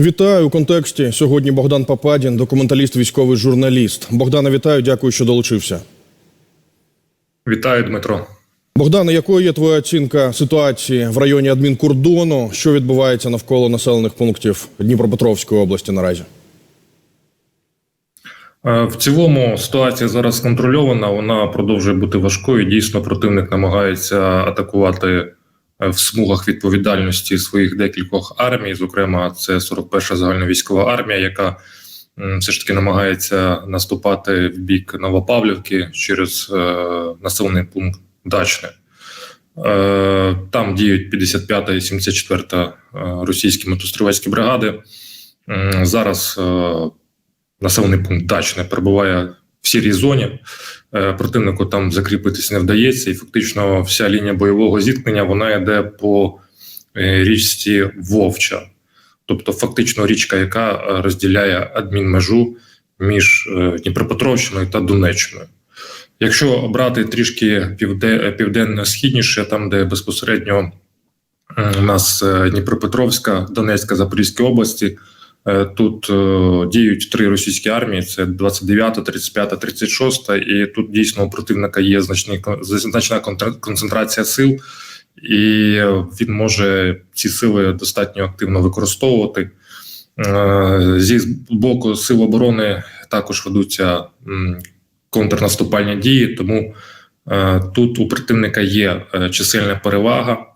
Вітаю у контексті. Сьогодні Богдан Пападін, документаліст, військовий журналіст. Богдане, вітаю, дякую, що долучився. Вітаю, Дмитро. Богдане, якою є твоя оцінка ситуації в районі адмінкордону? Що відбувається навколо населених пунктів Дніпропетровської області наразі? Е, В цілому ситуація зараз контрольована. Вона продовжує бути важкою. Дійсно, противник намагається атакувати в смугах відповідальності своїх декількох армій. Зокрема, це 41-ша загальновійськова армія, яка все ж таки намагається наступати в бік Новопавлівки через е, населений пункт Дачне. Е, Там діють 55-та і 74-та е, російські мотострілецькі бригади. М, Зараз е, населений пункт Дачне перебуває в сірій зоні. Е, Противнику там закріпитись не вдається, і фактично вся лінія бойового зіткнення вона йде по е, річці Вовча, тобто фактично річка, яка е, розділяє адмінмежу між Дніпропетровщиною та Донеччиною. Якщо брати трішки південно-східніше, там де безпосередньо у нас Дніпропетровська, Донецька, Запорізька області, Тут е, діють три російські армії: це 29, 35, 36, і тут дійсно у противника є значні значна концентрація сил, і він може ці сили достатньо активно використовувати. Е, Зі боку сил оборони також ведуться контрнаступальні дії, тому е, тут у противника є е, чисельна перевага,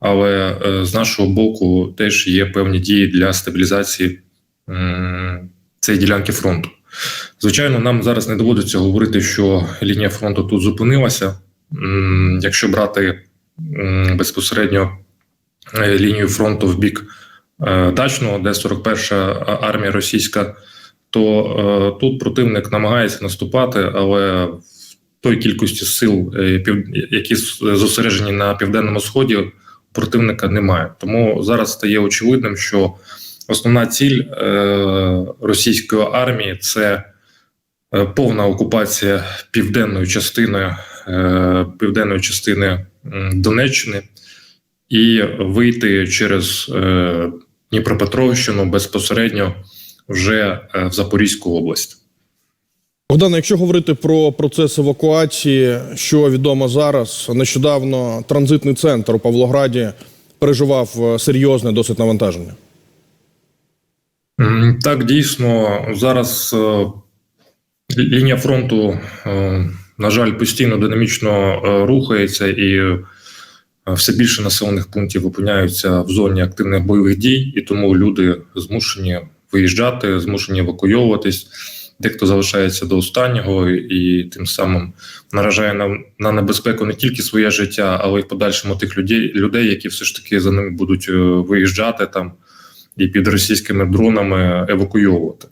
але е, з нашого боку теж є певні дії для стабілізації цієї ділянки фронту. Звичайно, нам зараз не доводиться говорити, що лінія фронту тут зупинилася. Якщо брати безпосередньо е, лінію фронту в бік е, Дачного, де 41-ша армія російська, то е, тут противник намагається наступати, але в той кількості сил, які зосереджені на південному сході, противника немає. Тому зараз стає очевидним, що основна ціль е, російської армії це е, повна окупація південної частини, е, південної частини Донеччини і вийти через Дніпропетровщину безпосередньо вже в Запорізьку область. Богдане, якщо говорити про процес евакуації, що відомо зараз, нещодавно транзитний центр у Павлограді переживав серйозне досить навантаження. Так, дійсно, зараз е, лінія фронту, е, на жаль, постійно динамічно е, рухається, і все більше населених пунктів опиняються в зоні активних бойових дій, і тому люди змушені виїжджати, змушені евакуйовуватись. Дехто залишається до останнього і тим самим наражає на, на небезпеку не тільки своє життя, але й в подальшому тих людей, людей, які все ж таки за ними будуть виїжджати там і під російськими дронами евакуйовувати.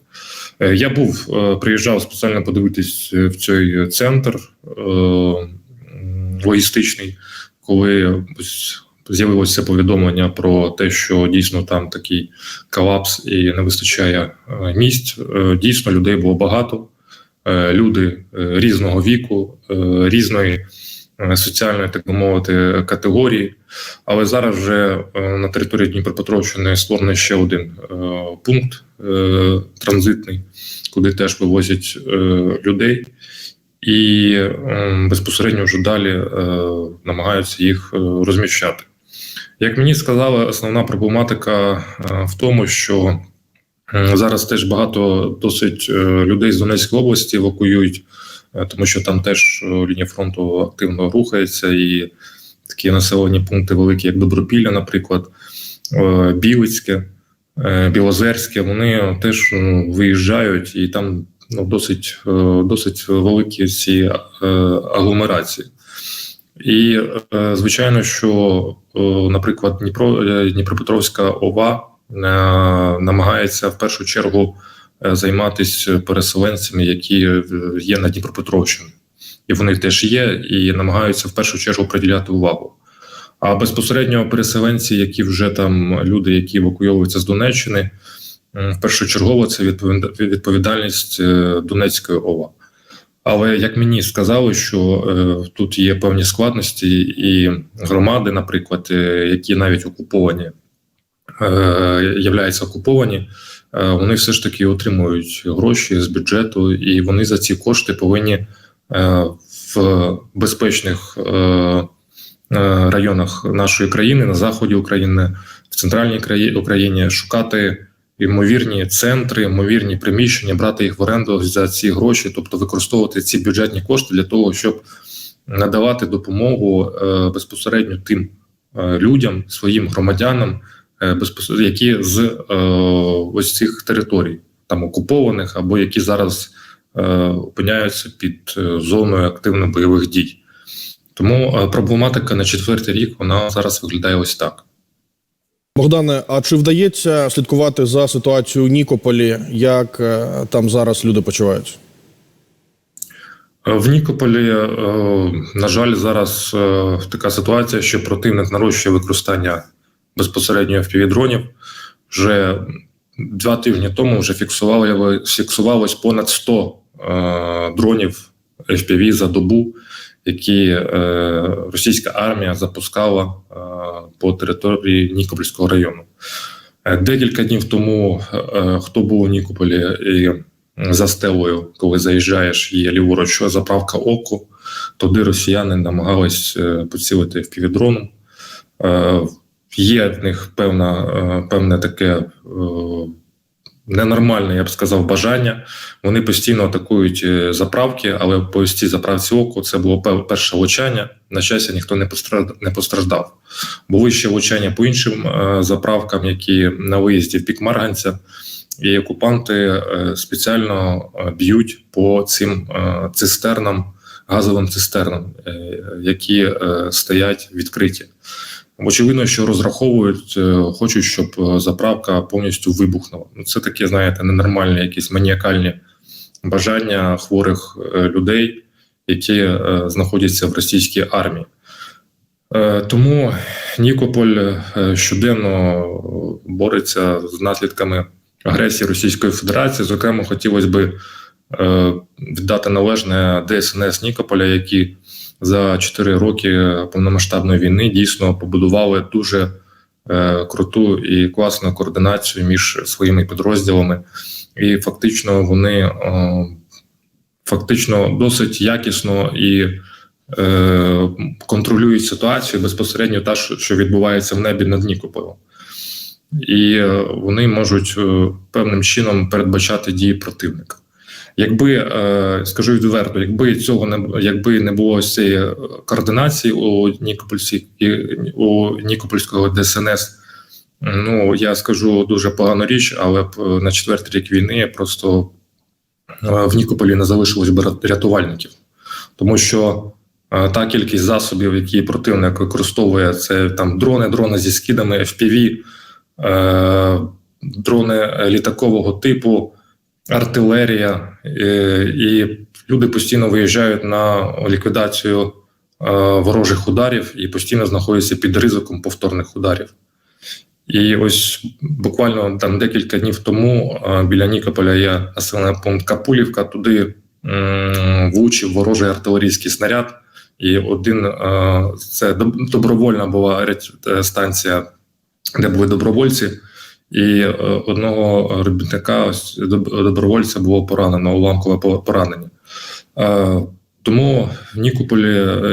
Е, Я був, е, приїжджав спеціально подивитись е, в цей центр логістичний, коли з'явилося повідомлення про те, що дійсно там такий колапс і не вистачає місць. Дійсно, людей було багато. Люди різного віку, різної соціальної, так би мовити, категорії. Але зараз вже е, на території Дніпропетровщини створений ще один е, пункт е, транзитний, куди теж вивозять е, людей, і е, безпосередньо вже далі е, намагаються їх е, розміщати. Як мені сказали, основна проблематика е, в тому, що е, зараз теж багато досить е, людей з Донецької області евакуюють, е, тому що там теж е, лінія фронту активно рухається і такі населені пункти великі, як Добропілля, наприклад, е, Білицьке, е, Білозерське, вони теж ну, виїжджають, і там ну, досить, е, досить великі ці е, агломерації. І е, звичайно, що, е, наприклад, Дніпро, е, Дніпропетровська ОВА е, намагається в першу чергу е, займатися переселенцями, які е, є на Дніпропетровщині і вони теж є, і намагаються в першу чергу приділяти увагу. А безпосередньо переселенці, які вже там люди, які евакуйовуються з Донеччини, м, першочергово це відповіда- відповідальність е, Донецької ОВА. Але як мені сказали, що е, тут є певні складності, і громади, наприклад, е, які навіть окуповані е, являються окуповані, е, вони все ж таки отримують гроші з бюджету, і вони за ці кошти повинні е, в безпечних е, е, районах нашої країни, на заході України, в центральній краї- Україні шукати ймовірні центри, ймовірні приміщення, брати їх в оренду за ці гроші, тобто використовувати ці бюджетні кошти для того, щоб надавати допомогу е, безпосередньо тим е, людям, своїм громадянам, е, безпосередньо, які з е, ось цих територій, там окупованих або які зараз е, опиняються під е, зоною активних бойових дій. Тому е, проблематика на четвертий рік вона зараз виглядає ось так. Богдане, а чи вдається слідкувати за ситуацією у Нікополі, як е, там зараз люди почуваються? Е, В Нікополі, е, на жаль, зараз е, така ситуація, що противник нарощує використання безпосередньо FPV-дронів. Вже два тижні тому вже фіксувалось понад 100 е, дронів FPV за добу, які е, російська армія запускала е, по території Нікопольського району. Е, Декілька днів тому, е, хто був у Нікополі і за стелою, коли заїжджаєш, є ліворуч заправка оку, туди росіяни намагались е, поцілити в півдроном. Е, Є в них певна, е, певне таке е, ненормальне, я б сказав, бажання. Вони постійно атакують е, заправки, але по цій заправці оку це було перше влучання. На щастя, ніхто не постраждав. Були ще влучання по іншим заправкам, які на виїзді в пік Марганця і окупанти спеціально б'ють по цим цистернам, газовим цистернам, які стоять відкриті. Очевидно, що розраховують, е, хочуть, щоб е, заправка повністю вибухнула. Ну, Це такі, знаєте, ненормальні, якісь маніакальні бажання хворих е, людей, які знаходяться в російській армії. Тому Нікополь щоденно бореться з наслідками агресії Російської Федерації. Зокрема, хотілося е, віддати належне ДСНС Нікополя, які за 4 роки повномасштабної війни дійсно побудували дуже е, круту і класну координацію між своїми підрозділами, і фактично вони фактично досить якісно і е, контролюють ситуацію безпосередньо та, що відбувається в небі над Нікополем. І е, вони можуть певним чином передбачати дії противника. Якби е, скажу відверто, якби цього не якби не було цієї координації у Нікопольській у Нікопольського ДСНС, ну я скажу дуже погану річ, але е, на четвертий рік війни просто е, в Нікополі не залишилось би рятувальників, тому що е, та кількість засобів, які противник використовує, це там дрони, дрони зі скидами, FPV, е, дрони літакового типу, артилерія, е, і люди постійно виїжджають на ліквідацію е, ворожих ударів і постійно знаходяться під ризиком повторних ударів. І ось буквально там декілька днів тому е, біля Нікополя є населений пункт Капулівка. Туди влучив ворожий артилерійський снаряд, і один це доб- добровольна була станція, де були добровольці, і е, одного робітника ось добровольця було поранено, уламкове по- поранення. Е, Тому Нікополь,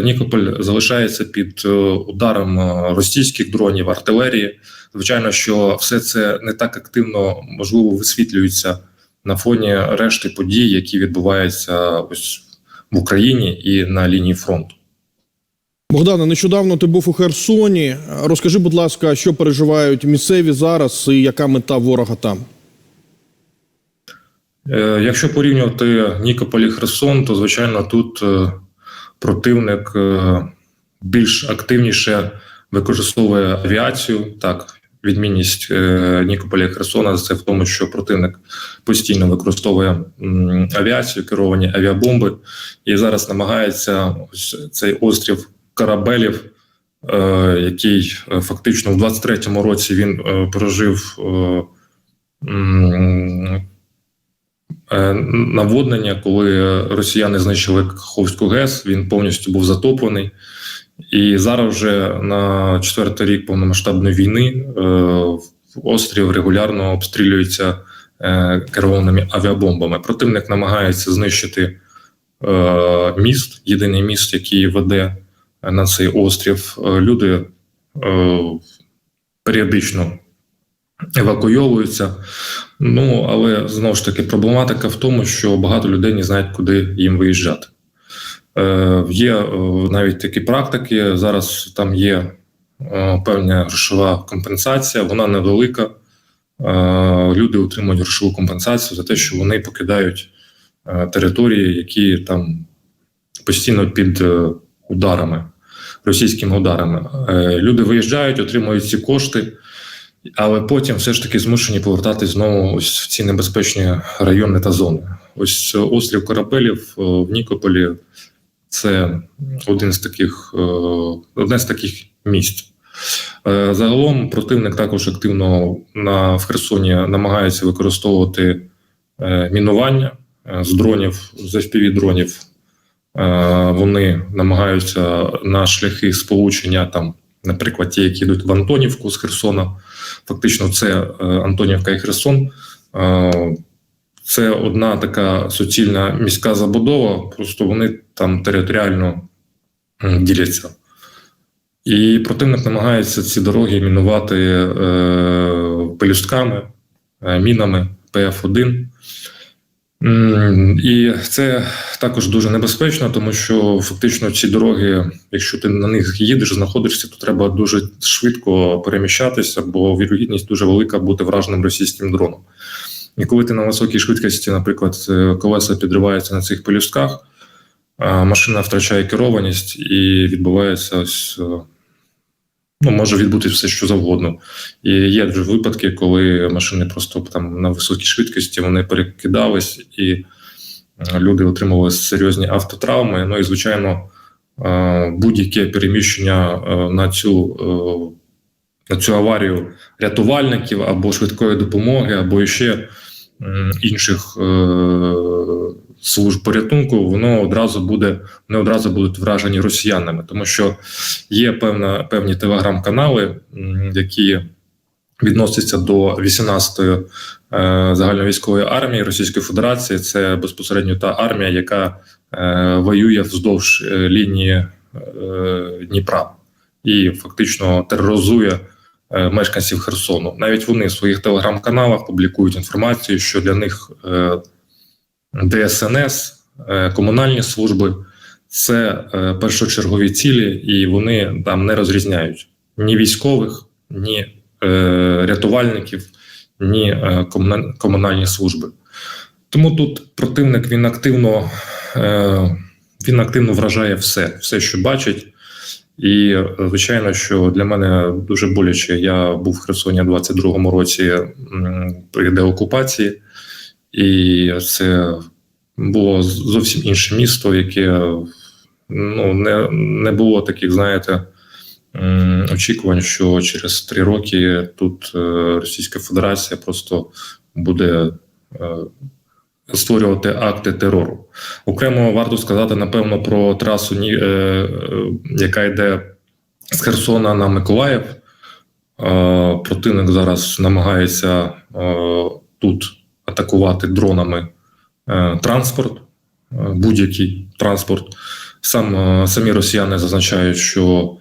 Нікополь залишається під е, ударом е, російських дронів, артилерії. Звичайно, що все це не так активно можливо висвітлюється на фоні решти подій, які відбуваються ось в Україні і на лінії фронту. Богдане, нещодавно ти був у Херсоні. Розкажи, будь ласка, що переживають місцеві зараз і яка мета ворога там? Е, Якщо порівнювати Нікополь і Херсон, то звичайно тут е, противник е, більш активніше використовує авіацію. Так, відмінність Нікополя і Херсона це в тому, що противник постійно використовує авіацію, керовані авіабомби, і зараз намагається ось цей острів Карабелів, е, який е, фактично в 23-му році він е, прожив. наводнення, коли росіяни знищили Каховську ГЕС, він повністю був затоплений. І зараз вже на четвертий рік повномасштабної війни острів регулярно обстрілюється керованими авіабомбами. Противник намагається знищити міст, єдиний міст, який веде на цей острів. Е, Люди е, періодично евакуйовуються. Ну, але знову ж таки, проблематика в тому, що багато людей не знають, куди їм виїжджати. Е, є навіть такі практики. Зараз там є певна грошова компенсація, вона невелика. Люди отримують грошову компенсацію за те, що вони покидають території, які там постійно під ударами, російськими ударами. Е, люди виїжджають, отримують ці кошти. Але потім все ж таки змушені повертатись знову ось в ці небезпечні райони та зони. Ось острів Корабелів е, в Нікополі це один з таких, е, одне з таких місць. Загалом противник також активно на, в Херсоні намагається використовувати мінування з дронів, з FPV-дронів. Е, Вони намагаються на шляхи сполучення, там, наприклад, ті, які йдуть в Антонівку з Херсона. Фактично, це е, Антонівка і Херсон. Е, Це одна така суцільна міська забудова, просто вони там територіально діляться. І противник намагається ці дороги мінувати е, пелюстками, мінами ПФ-1. І це також дуже небезпечно, тому що фактично ці дороги, якщо ти на них їдеш, знаходишся, то треба дуже швидко переміщатися, бо вірогідність дуже велика бути враженим російським дроном. І коли ти на високій швидкості, наприклад, е, колеса підриваються на цих пелюстках, машина втрачає керованість і відбувається ось. Ну, може відбутись все, що завгодно. І є вже випадки, коли машини просто там на високій швидкості вони перекидались, і е, люди отримували серйозні автотравми. Ну і звичайно, е, будь-яке переміщення е, на цю, на цю аварію рятувальників або швидкої допомоги, або ще інших служб порятунку, воно одразу буде не одразу будуть вражені росіянами, тому що є певна певні телеграм-канали, які відносяться до 18-ї е, загальновійськової армії Російської Федерації. Це безпосередньо та армія, яка е, воює вздовж е, лінії е, Дніпра і фактично тероризує мешканців Херсону. Навіть вони в своїх телеграм-каналах публікують інформацію, що для них ДСНС, е, комунальні служби це е, першочергові цілі, і вони там не розрізняють ні військових, ні е, рятувальників, ні комунальні служби. Тому тут противник він активно, він активно вражає все, все, що бачить. І звичайно, що для мене дуже боляче. Я був в Херсоні в 22-му році при деокупації, і це було зовсім інше місто, яке ну, не, не було таких, знаєте, очікувань, що через три роки тут е, Російська Федерація просто буде е, створювати акти терору. Окремо варто сказати, напевно, про трасу, е, яка йде з Херсона на Миколаїв. Противник зараз намагається тут атакувати дронами е, транспорт, е, будь-який транспорт. Сам, е, самі росіяни зазначають, що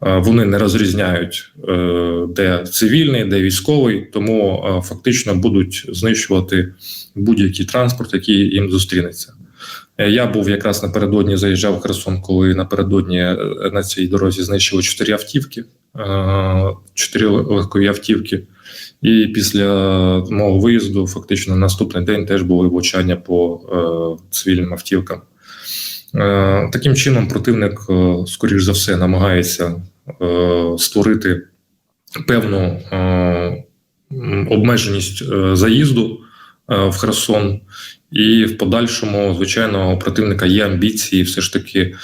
вони не розрізняють, де цивільний, де військовий, тому фактично будуть знищувати будь-який транспорт, який їм зустрінеться. Я був якраз напередодні заїжджав в Херсон, коли напередодні на цій дорозі знищили чотири автівки, чотири легкові автівки. І після мого виїзду, фактично, на наступний день теж були влучання по е, цивільним автівкам. Е, таким чином, противник, е, скоріш за все, намагається е, створити певну е, обмеженість е, заїзду е, в Херсон, і в подальшому, звичайно, у противника є амбіції все ж таки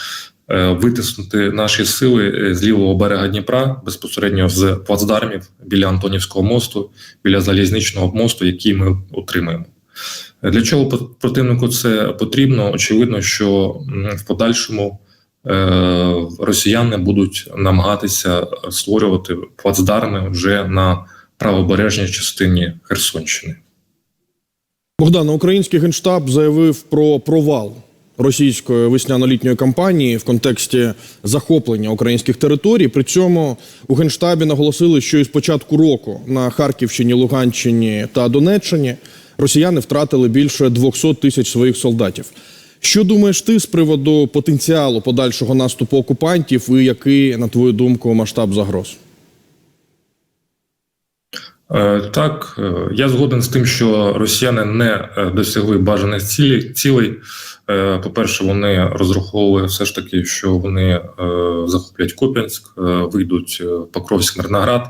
витиснути наші сили е, з лівого берега Дніпра безпосередньо з плацдармів біля Антонівського мосту, біля залізничного мосту, який ми отримаємо. Е, Для чого противнику це потрібно? Очевидно, що в подальшому е, росіяни будуть намагатися створювати плацдарми вже на правобережній частині Херсонщини. Богдан, український генштаб заявив про провал російської весняно-літньої кампанії в контексті захоплення українських територій. При цьому у генштабі наголосили, що із початку року на Харківщині, Луганщині та Донеччині росіяни втратили більше 200 тисяч своїх солдатів. Що думаєш ти з приводу потенціалу подальшого наступу окупантів і який, на твою думку, масштаб загроз? Е, Так, е, я згоден з тим, що росіяни не е, досягли бажаних цілей. цілей. По-перше, вони розраховували все ж таки, що вони захоплять Куп'янськ, е, вийдуть Покровськ, Мирноград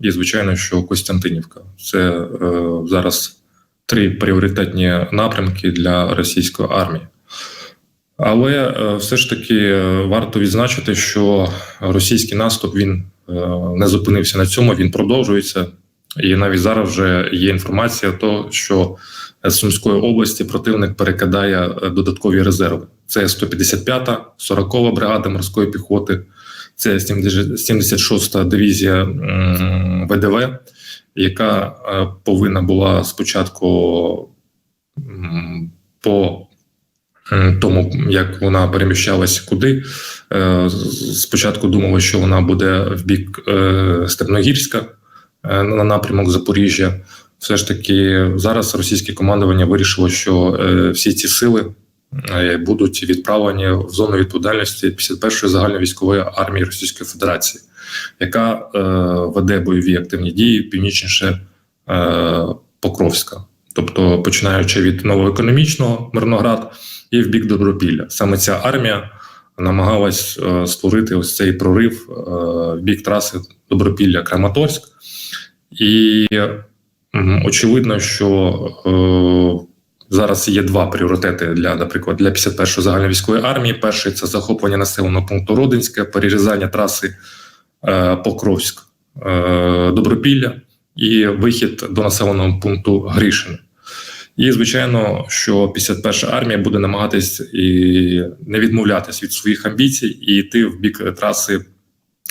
і, звичайно, що Костянтинівка. Це зараз три пріоритетні напрямки для російської армії. Але все ж таки варто відзначити, що російський наступ він не зупинився на цьому, він продовжується. І навіть зараз вже є інформація, то що з Сумської області противник перекидає е, додаткові резерви. Це 155-та, 40-та бригада морської піхоти, це 76-та дивізія ВДВ, яка е, повинна була спочатку по тому, як вона переміщалась куди. е, Спочатку думали, що вона буде в бік е, Степногірська е, на напрямок Запоріжжя. Все ж таки, зараз російське командування вирішило, що е, всі ці сили е, будуть відправлені в зону відповідальності 51-ї загальновійськової армії Російської Федерації, яка е, веде бойові активні дії північніше е, Покровська, тобто починаючи від новоекономічного Мирноград і в бік Добропілля. Саме ця армія намагалась е, створити ось цей прорив е, в бік траси Добропілля Краматорськ. І очевидно, що е, зараз є два пріоритети для, наприклад, для 51-ї загальновійськової армії. Перший це захоплення населеного пункту Родинське, перерізання траси е, Покровськ е, Добропілля і вихід до населеного пункту Грішин. І звичайно, що 51-ша армія буде намагатись і не відмовлятись від своїх амбіцій і йти в бік траси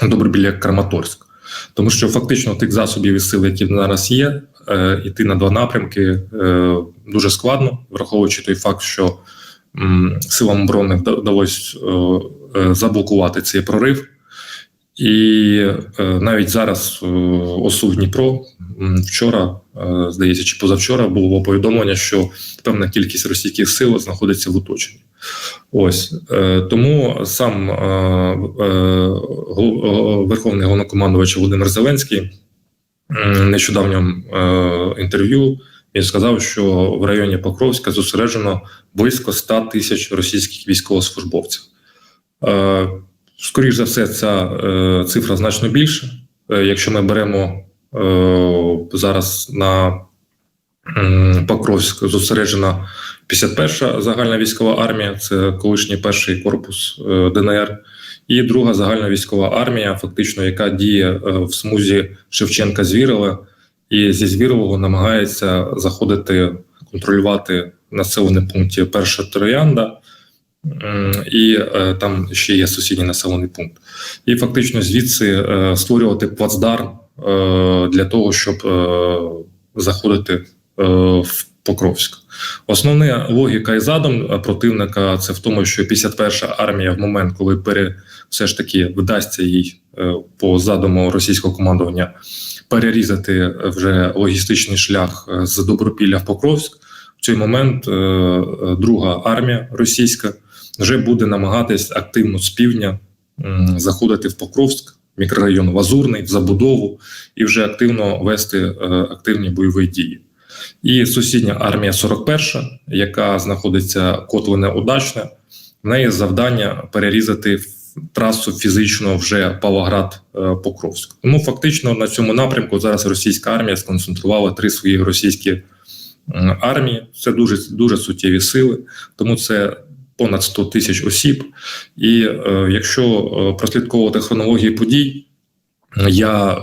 Добропілля Краматорськ. Тому що фактично тих засобів і сил, які зараз є, е, іти на два напрямки е, дуже складно, враховуючи той факт, що силам оборони вда- вдалося е, е, заблокувати цей прорив. І е, навіть зараз е, ОСУ Дніпро вчора, е, здається, чи позавчора було повідомлення, що певна кількість російських сил знаходиться в оточенні. Ось тому сам верховний головнокомандувач Володимир Зеленський нещодавньому інтерв'ю він сказав, що в районі Покровська зосереджено близько 100 тисяч російських військовослужбовців. Е, Скоріше за все, ця е, цифра значно більша. Е, якщо ми беремо е, зараз на м, Покровськ зосереджена 51-ша загальна військова армія, це колишній перший корпус е, ДНР, і друга загальна військова армія, фактично, яка діє е, в смузі Шевченка Звірова, і зі Звірового намагається заходити, контролювати населені пункти перша Троянда. І е, там ще є сусідній населений пункт, і фактично звідси е, створювати плацдарм е, для того, щоб заходити в Покровськ. Основна логіка і задум противника це в тому, що 51-ша армія в момент, коли пере все ж таки вдасться їй по задуму російського командування перерізати вже логістичний шлях з Добропілля в Покровськ. В цей момент друга армія російська вже буде намагатись активно з півдня заходити в Покровськ, мікрорайон Лазурний, в забудову і вже активно вести е, активні бойові дії. І сусідня армія 41, яка знаходиться Котлине Удачне, в неї завдання перерізати трасу фізично вже Павлоград-Покровськ. Тому фактично на цьому напрямку зараз російська армія сконцентрувала три свої російські армії. Це дуже дуже суттєві сили, тому це понад 100 тисяч осіб. І е, якщо е, прослідковувати хронологію подій, я е,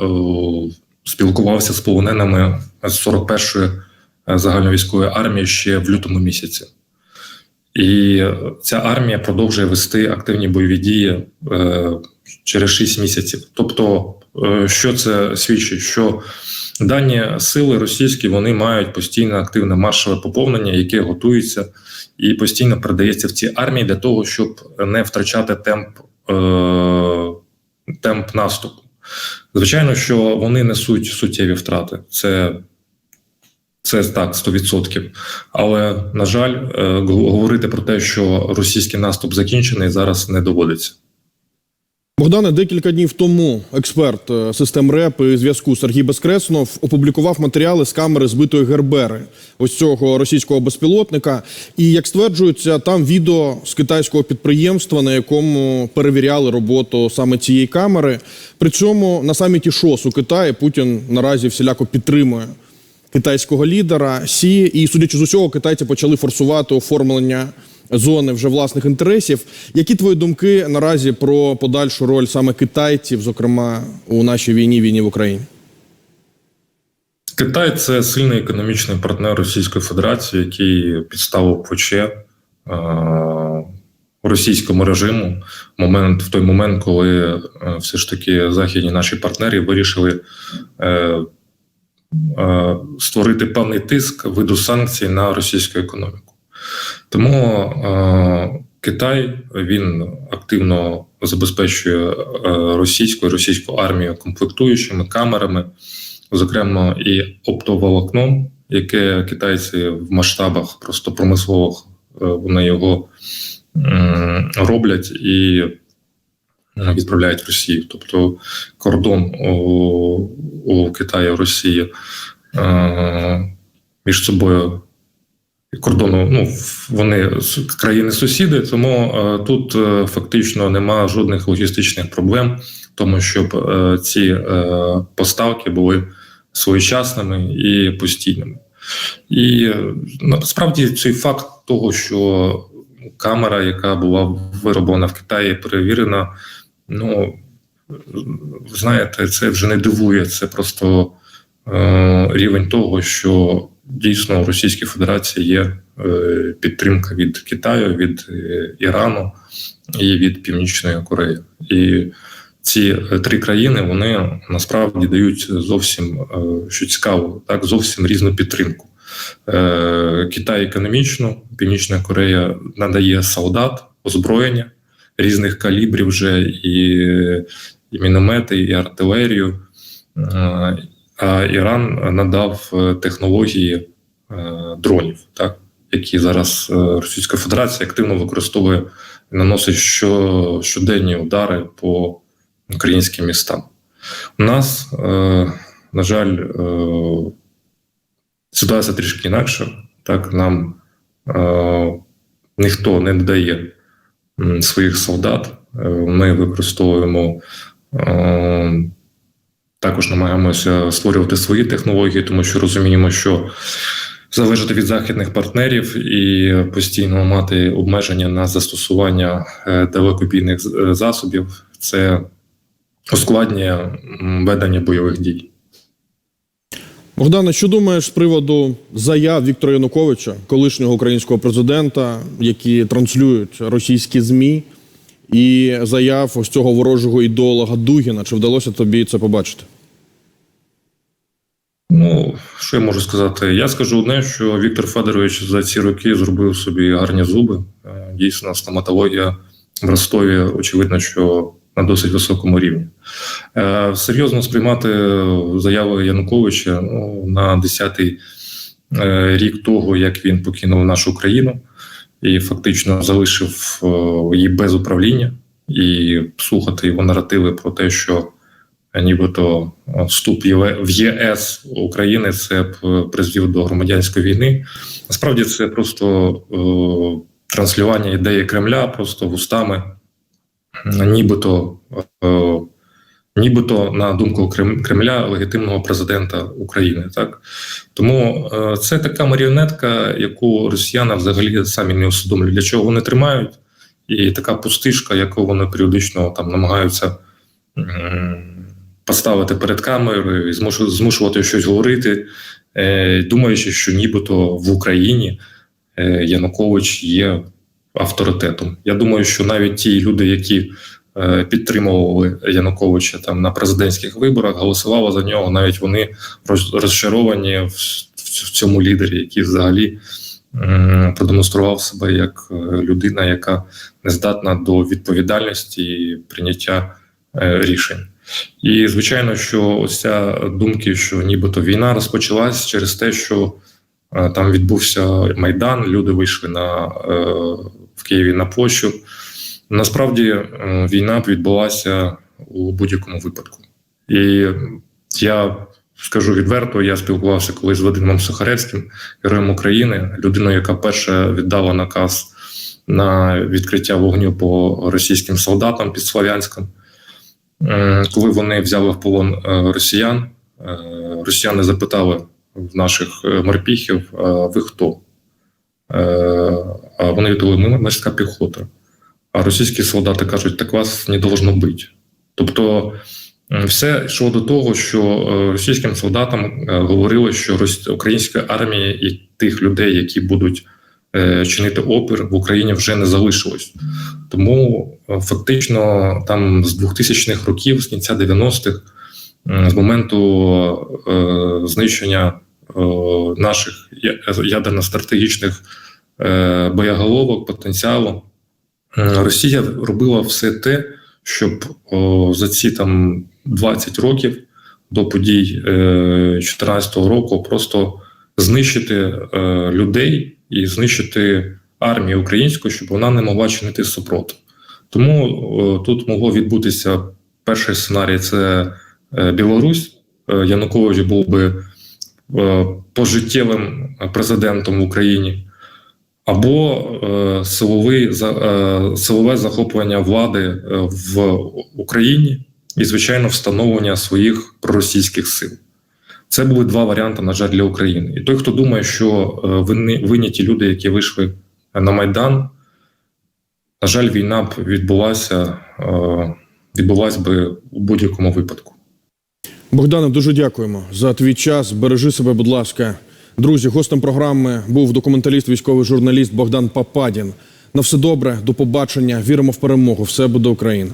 спілкувався з полоненими з 41-ї загальновійськової армії ще в лютому місяці. І ця армія продовжує вести активні бойові дії е, через 6 місяців. Тобто, е, що це свідчить? Що Дані сили російські вони мають постійно активне маршове поповнення, яке готується і постійно передається в ці армії для того, щоб не втрачати темп, е, темп наступу. Звичайно, що вони несуть суттєві втрати. Це, це так, 100%. Але, на жаль, е, говорити про те, що російський наступ закінчений, зараз не доводиться. Богдане, декілька днів тому експерт е, систем РЕП і зв'язку Сергій Безкреснов опублікував матеріали з камери збитої Гербери, ось цього російського безпілотника. І як стверджується, там відео з китайського підприємства, на якому перевіряли роботу саме цієї камери. При цьому на саміті ШОС у Китаї Путін наразі всіляко підтримує китайського лідера Сі. І судячи з усього, китайці почали форсувати оформлення зони вже власних інтересів. Які твої думки наразі про подальшу роль саме китайців, зокрема у нашій війні, війні в Україні? Китай це сильний економічний партнер Російської Федерації, який підставив плече російському режиму момент в той момент, коли е, все ж таки західні наші партнери вирішили е, е, створити певний тиск виду санкцій на російську економіку. Тому е, Китай він активно забезпечує е, російську російську армію комплектуючими камерами, зокрема і оптоволокном, яке китайці в масштабах просто промислових е, вони його роблять і відправляють в Росію. Тобто кордон у, у Китаї і Росії між собою кордону, ну вони країни-сусіди, тому е, тут е, фактично нема жодних логістичних проблем, тому щоб е, ці поставки були своєчасними і постійними. І насправді цей факт того, що камера, яка була вироблена в Китаї, перевірена, ну знаєте, це вже не дивує, це просто е, рівень того, що дійсно у Російській Федерації є е, підтримка від Китаю, від е, Ірану і від Північної Кореї. І ці е, три країни вони насправді дають зовсім що цікаво, так зовсім різну підтримку. Китай економічно, Північна Корея надає солдат, озброєння різних калібрів вже і, і міномети, і артилерію Іран надав е, технології е, дронів, так які зараз е, Російська Федерація активно використовує наносить що, щоденні удари по українським містам. У нас, на жаль, ситуація трішки інакша. Так, нам ніхто не додає своїх солдат. Ми використовуємо також намагаємося створювати свої технології, тому що розуміємо, що залежати від західних партнерів і постійно мати обмеження на застосування е, далекобійних е, засобів це ускладнює ведення бойових дій. Богдане, що думаєш з приводу заяв Віктора Януковича, колишнього українського президента, які транслюють російські змі, і заяв ось цього ворожого ідеолога Дугіна? Чи вдалося тобі це побачити? Ну, що я можу сказати? Я скажу одне, що Віктор Федорович за ці роки зробив собі гарні зуби. Е, дійсно, стоматологія в Ростові, очевидно, що на досить високому рівні. Е, серйозно сприймати заяви Януковича ну, на 10-й е, рік того, як він покинув нашу країну і фактично залишив її без управління, і слухати його наративи про те, що нібито вступ в ЄС України це е, призвів до громадянської війни. Насправді це просто е, транслювання ідеї Кремля просто вустами, нібито. Нібито на думку Кремля легітимного президента України, так? Тому е, це така маріонетка, яку росіяни взагалі самі не усвідомлюють, для чого вони тримають, і така пустишка, яку вони періодично там намагаються поставити перед камерою і змушувати щось говорити, е, думаючи, що нібито в Україні е, Янукович є авторитетом. Я думаю, що навіть ті люди, які підтримували Януковича там на президентських виборах, голосували за нього. Навіть вони роз- розчаровані в, в цьому лідері, який взагалі продемонстрував себе як е, людина, яка не здатна до відповідальності і прийняття е, рішень. І звичайно, що ось ця думки, що нібито війна розпочалась через те, що е, там відбувся майдан, люди вийшли на е, в Києві на площу. Насправді війна відбулася у будь-якому випадку. І я скажу відверто, я спілкувався колись з Вадимом Сухаревським, героєм України, людиною, яка перша віддала наказ на відкриття вогню по російським солдатам під Слов'янськом. Коли вони взяли в полон е, росіян, е, росіяни запитали в наших е, морпіхів: «А ви хто? А вони відповіли: ми морська піхота. А російські солдати кажуть, так вас не должно бути. Тобто, все йшло до того, що е, російським солдатам е, говорили, що української армії і тих людей, які будуть е, чинити опір в Україні, вже не залишилось. Тому фактично там з 2000-х років, з кінця 90-х, з моменту знищення наших ядерно-стратегічних боєголовок, потенціалу, Росія робила все те, щоб о, за ці там 20 років до подій 2014 року просто знищити е, людей і знищити армію українську, щоб вона не могла чинити супротив. Тому е, тут могло відбутися перший сценарій це е, Білорусь. Е, Янукович був би е, пожиттєвим президентом в Україні, або е, силовий, е, силове захоплення влади е, в Україні і, звичайно, встановлення своїх проросійських сил. Це були два варіанти, на жаль, для України. І той, хто думає, що е, винні, винні люди, які вийшли на Майдан, на жаль, війна б відбулася, е, відбулась би у будь-якому випадку. Богдане, дуже дякуємо за твій час. Бережи себе, будь ласка. Друзі, гостем програми був документаліст, військовий журналіст Богдан Пападін. На все добре, до побачення. Віримо в перемогу. Все буде Україна.